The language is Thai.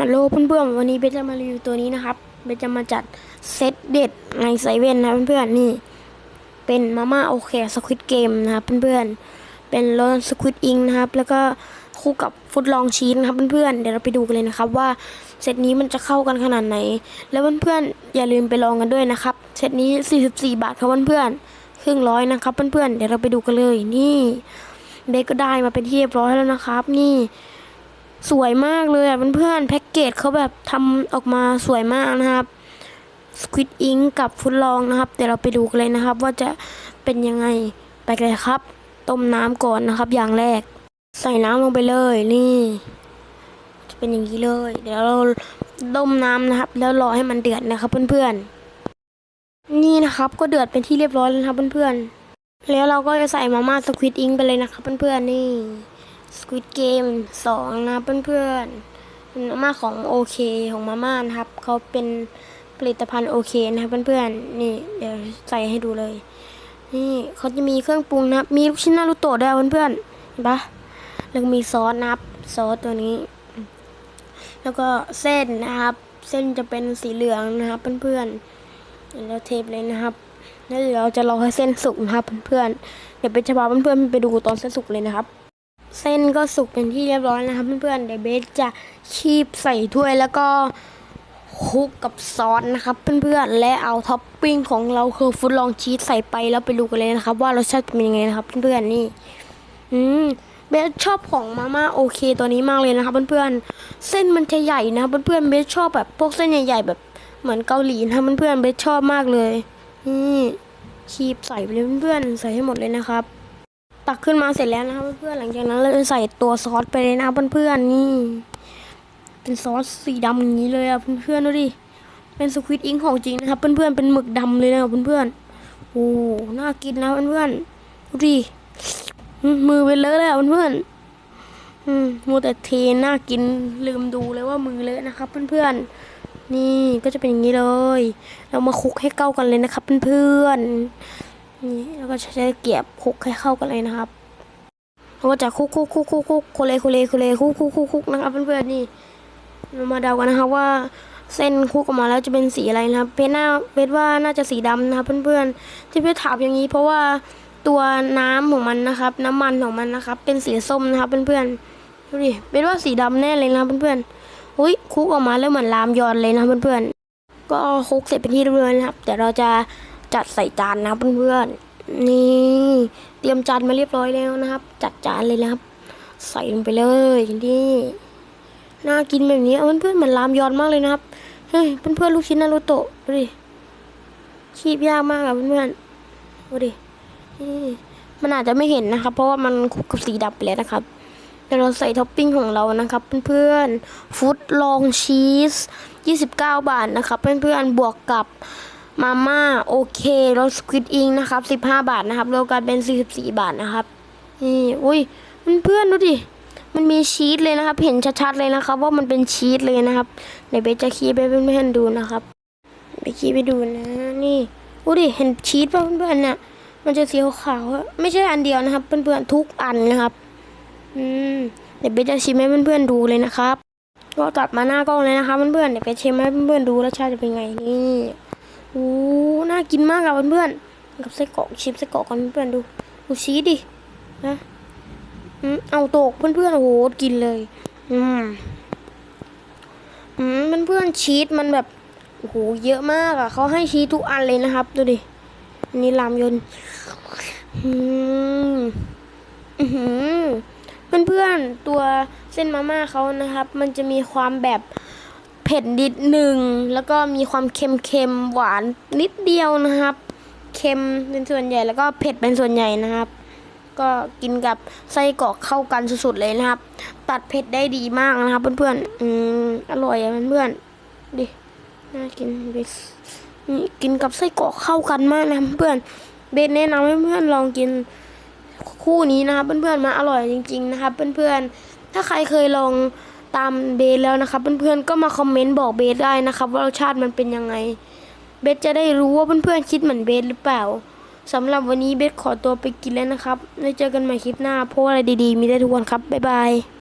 ฮัลโหลเพื่อนๆวันนี้เบสจะมารีวิวตัวนี้นะครับเบสจะมาจัดเซตเด็ดในไซเว่นนะเพื่อนๆนี่ เป็นมาม่าโอเคสควิตเกมนะครับเพื่อนๆเป็นรสสควิตอิงนะครับ แล้วก็คู่กับฟุตลองชีสนะครับเพื่อนๆเดี๋ยวเราไปดูกันเลยนะครับว่าเซตนี้มันจะเข้ากันขนาดไหน แล้วเพื่อนๆอย่าลืมไปลองกันด้วยนะครับเซตนี้ 44 บาทครับเพื่อนๆครึ่งร้อยนะครับเพื่อนๆเดี๋ยวเราไปดูกันเลยนี่เบสก็ได้มาเป็นที่เรียบร้อยแล้วนะครับ นี่ สวยมากเลยอะเพื่อนๆแพ็กเกจเขาแบบทำออกมาสวยมากนะครับสควิตอิงกับฟุตลองนะครับ เดี๋ยวเราไปดูกันเลยนะครับ ว่าจะเป็นยังไงไปเลยครับ ต้มน้ำก่อนนะครับ อย่างแรก ใส่น้ำลงไปเลยนี่ จะเป็นอย่างนี้เลย เดี๋ยวเราต้มน้ำนะครับ แล้วรอให้มันเดือดนะครับ เพื่อนๆ นี่นะครับก็เดือดเป็นที่เรียบร้อยแล้วนะครับเพื่อนๆแล้วเราก็จะใส่มาม่าสควิตอิงไปเลยนะครับเพื่อนๆนี่ Squid Game สองนะเพื่อนๆเป็นมาม่าของโอเคของมาม่านะครับเขาเป็นผลิตภัณฑ์โอเคนะครับเพื่อนๆนี่เดี๋ยวใส่ให้ดูเลย นี่เขาจะมีเครื่องปรุงนะครับมีลูกชิ้นนารูโตะด้วยเพื่อนๆเห็นปะแล้วมีซอสนะครับซอสตัวนี้ แล้วก็เส้นนะครับ เส้นจะเป็นสีเหลืองนะครับเพื่อนๆเดี๋ยวเราเทปเลยนะครับแล้วเดี๋ยวเราจะรอให้เส้นสุกนะครับเพื่อนๆเดี๋ยวไปจะพาเพื่อนๆไปดูตอนเส้นสุกเลยนะครับ เส้นก็สุกเป็นที่เรียบร้อยนะครับเพื่อนๆเดี๋ยวเบสจะคีบใส่ถ้วยแล้วก็คลุกกับซอสนะครับเพื่อนๆและเอาท็อปปิ้งของเราคือฟุตลองชีสใส่ไปแล้วไปดูกันเลยนะครับ ว่ารสชาติเป็นยังไงนะครับเพื่อนๆนี่ อืมเบสชอบของมาม่าโอเคตัวนี้มากเลยนะครับเพื่อนๆเส้นมันจะใหญ่นะครับเพื่อนๆเบสชอบแบบพวกเส้นใหญ่ๆแบบเหมือนเกาหลีนะครับเพื่อนๆเบสชอบมากเลยนี่คีบใส่ไปเลยเพื่อนๆใส่ให้หมดเลยนะครับ ตักขึ้นมาเสร็จแล้วนะครับเพื่อนๆหลังจากนั้นเราจะใส่ตัวซอสไปเลยนะเพื่อนๆนี่ เป็นซอสสีดำอย่างนี้เลยอะเพื่อนๆดูดิเป็นสควิตอิงของจริงนะครับเพื่อนๆเป็นหมึกดำเลยนะครับเพื่อนๆโอ้น่ากินนะเพื่อนๆดูดิมือเป็นเลอะเลยอะเพื่อนๆอืมมัวแต่เทน่ากินลืมดูเลยว่ามือเลอะนะครับเพื่อนๆนี่ก็จะเป็นอย่างนี้เลย เรามาคลุกให้เข้ากันเลยนะครับเพื่อนๆ นี่แล้วก็ใช้เกียบคุกให้เข้ากันเลยนะครับแล้วก็จะคุกคุกคุกคุกคุกโคเลโคเลโคเลคุกคุกคุกคุกนะครับเพื่อนๆนี่เรามาเดากันนะครับว่าเส้นคุกออกมาแล้วจะเป็นสีอะไรนะครับ เพชรน่าเพชรว่าน่าจะสีดำนะครับเพื่อนๆที่เพชรถามอย่างนี้ เพราะว่าตัวน้ำของมันนะครับ น้ำมันของมันนะครับ เป็นสีส้มนะครับเพื่อนๆดูดิเพชรว่าสีดำแน่เลยนะครับเพื่อนๆอุ้ยคุกออกมาแล้วเหมือนลามยอนเลยนะเพื่อนๆก็คุกเสร็จเป็นที่เรียบร้อยนะครับเดี๋ยวเราจะ จัดใส่จานนะครับเพื่อนๆนี่เตรียมจานมาเรียบร้อยแล้วนะครับ จัดจานเลยนะครับ ใส่ลงไปเลยนี่น่ากินแบบนี้เพื่อนๆเหมือนรามยอนมากเลยนะครับเฮ้ยเพื่อนๆลูกชิ้นนารูโตะดูดิคีบยากมากอะเพื่อนๆดูดินี่มันอาจจะไม่เห็นนะครับ เพราะว่ามันคุกกับสีดำไปแล้วนะครับเดี๋ยวเราใส่ท็อปปิ้งของเรานะครับเพื่อนๆฟุตลองชีส 29 บาทนะครับ เพื่อนๆบวกกับ มาม่าโอเครสสควิดอิงนะครับ 15 บาทนะครับรวมกันเป็น 44 บาทนะครับนี่อุ้ยมันเพื่อนดูดิมันมีชีสเลยนะครับ เห็นชัดๆเลยนะครับ ว่ามันเป็นชีสเลยนะครับเดี๋ยวเบจะคีบไปเพื่อนๆดูนะครับไปคีบไปดูนะนี่ดูดิเห็นชีสป่ะเพื่อนๆเนี่ยมันจะสีขาวๆอะไม่ใช่อันเดียวนะครับ เพื่อนๆทุกอันนะครับอืมเดี๋ยวเบจะชิมให้เพื่อนๆดูเลยนะครับ ก็ตัดมาหน้ากล้องเลยนะครับเพื่อนๆเดี๋ยวเบสชิมให้เพื่อนๆดูรสชาติจะเป็นไงนี่ โอ้น่ากินมากอะเพื่อนๆกับไส้กรอกชิมไส้กรอกกันเพื่อนๆดูดูชีสดินะอืมเอาตกเพื่อนๆโอ้โหกินเลย อืมอืมเพื่อนๆชีสมันแบบโอ้โหเยอะมากอะเขาให้ชีสทุกอันเลยนะครับดูดิอันนี้รามยนอืมอือหือเพื่อนๆตัวเส้นมาม่าเขานะครับ มันจะมีความแบบ เผ็ดนิดหนึ่งแล้วก็มีความเค็มๆหวานนิดเดียวนะครับ เค็มเป็นส่วนใหญ่แล้วก็เผ็ดเป็นส่วนใหญ่นะครับ ก็กินกับไส้กรอกเข้ากันสุดๆเลยนะครับ ตัดเผ็ดได้ดีมากนะครับ เพื่อนๆอืมอร่อยอะเพื่อนๆดิน่ากินเบสนี่กินกับไส้กรอกเข้ากันมากนะเพื่อนเบสแนะนำให้เพื่อนลองกินคู่นี้นะครับเพื่อนๆมาอร่อยจริง ๆ นะครับ เพื่อนๆถ้าใครเคยลอง ตามเบสแล้วนะครับ เพื่อนๆก็มาคอมเมนต์บอกเบสได้นะครับ ว่ารสชาติมันเป็นยังไง เบสจะได้รู้ว่าเพื่อนๆคิดเหมือนเบสหรือเปล่าสำหรับวันนี้เบสขอตัวไปกินแล้วนะครับไว้เจอกันใหม่คลิปหน้าเพราะว่าอะไรดีๆ มีได้ทุกวันครับบ๊ายบาย